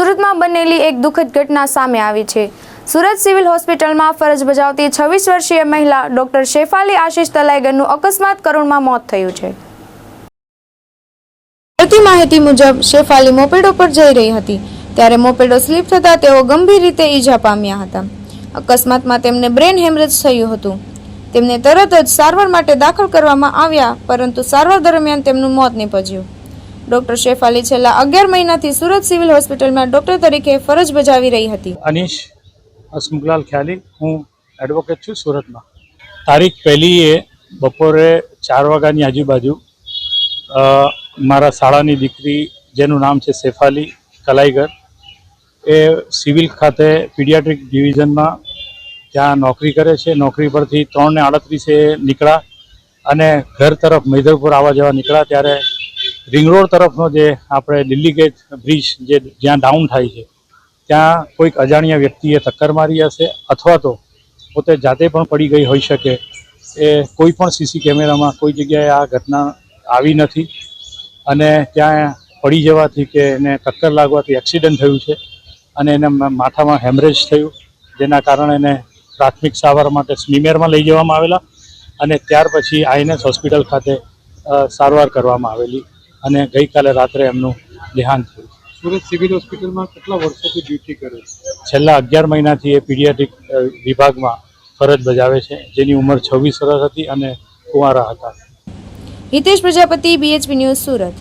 સુરતમાં બનેલી એક દુઃખદ ઘટના સામે આવી છે. સુરત સિવિલ હોસ્પિટલમાં ફરજ બજાવતી છવ્વીસ વર્ષીય મહિલા ડોક્ટર શેફાલી આશીષ તલાઈગરનું અકસ્માત કરુણમાં મોત થયું છે. મળતી માહિતી મુજબ શેફાલી મોપેડો પર જઈ રહી હતી. ત્યારે મોપેડો સ્લીપ થતાં તેઓ ગંભીર રીતે ઈજા પામ્યા હતા. અકસ્માતમાં તેમને બ્રેન હેમરેજ થયું હતું. તેમને તરત જ સારવાર માટે દાખલ કરવામાં આવ્યા, પરંતુ સારવાર દરમિયાન તેમનું મોત નીપજ્યું. ડોક્ટર શેફાલી છેલ્લા અગિયાર મહિનાથી સુરત સિવિલ હોસ્પિટલમાં ડોક્ટર તરીકે ફરજ બજાવી રહી હતી. અનીશ હસમુખલાલ ખ્યાલી, હું એડવોકેટ છું સુરતમાં. તારીખ પહેલી એ બપોરે ચાર વાગ્યાની આજુબાજુ મારા શાળાની દીકરી, જેનું નામ છે શેફાલી કલાઈગર, એ સિવિલ ખાતે પીડિયાટ્રિક ડિવિઝનમાં ત્યાં નોકરી કરે છે. નોકરી પરથી ત્રણ ને આડત્રીસે નીકળ્યા અને ઘર તરફ મૈદરપુર આવવા જવા નીકળ્યા. ત્યારે રિંગ રોડ તરફનો જે આપણે દિલ્હી ગેટ બ્રિજ જે જ્યાં ડાઉન થાય છે, ત્યાં કોઈક અજાણ્યા વ્યક્તિએ ટક્કર મારી હશે અથવા તો પોતે જાતે પણ પડી ગઈ હોઈ શકે એ કોઈ પણ સીસી કેમેરામાં કોઈ જગ્યાએ આ ઘટના આવી નથી અને ત્યાં પડી જવાથી કે એને ટક્કર લાગવાથી એક્સિડન્ટ થયું છે અને એને માથામાં હેમરેજ થયું, જેના કારણે એને પ્રાથમિક સારવાર માટે સ્મીમેરમાં લઈ જવામાં આવેલા અને ત્યાર પછી આઈએનએસ હોસ્પિટલ ખાતે સારવાર કરવામાં આવેલી. અને ગઈકાલે રાત્રે એમનું દેહાંત થયું. સુરત સિવિલ હોસ્પિટલમાં કેટલા વર્ષોથી ડ્યુટી કરે છે? છેલ્લા અગિયાર મહિનાથી એ પીડિયાટિક વિભાગમાં ફરજ બજાવે છે. જેની ઉંમર છવ્વીસ વર્ષ હતી અને કુંવારા હતા. Hitesh Prajapati BHP news Surat.